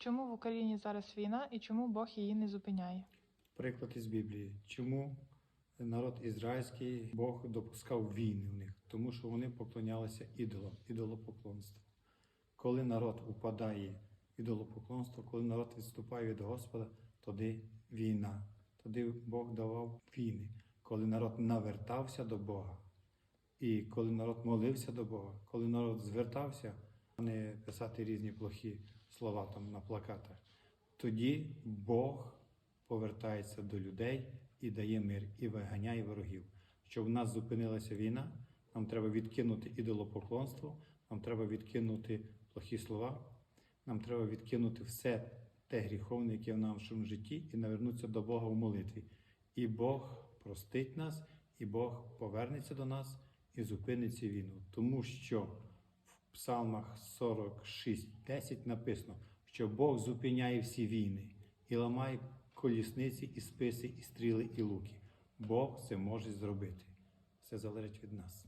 Чому в Україні зараз війна і чому Бог її не зупиняє? Приклад із Біблії. Чому народ ізраїльський Бог допускав війни в них? Тому що вони поклонялися ідолам, ідолопоклонству. Коли народ упадає ідолопоклонство, коли народ відступає від Господа, тоді війна. Тоді Бог давав війни. Коли народ навертався до Бога, і коли народ молився до Бога, коли народ звертався, не писати різні плохі слова там на плакатах, тоді Бог повертається до людей і дає мир, і виганяє ворогів. Щоб в нас зупинилася війна, нам треба відкинути ідолопоклонство, нам треба відкинути плохі слова, нам треба відкинути все те гріховне, яке в нашому житті, і навернутися до Бога в молитві. І Бог простить нас, і Бог повернеться до нас і зупинить цю війну. Тому що Псалмах 46.10 написано, що Бог зупиняє всі війни і ламає колісниці, і списи, і стріли, і луки. Бог це може зробити. Все залежить від нас.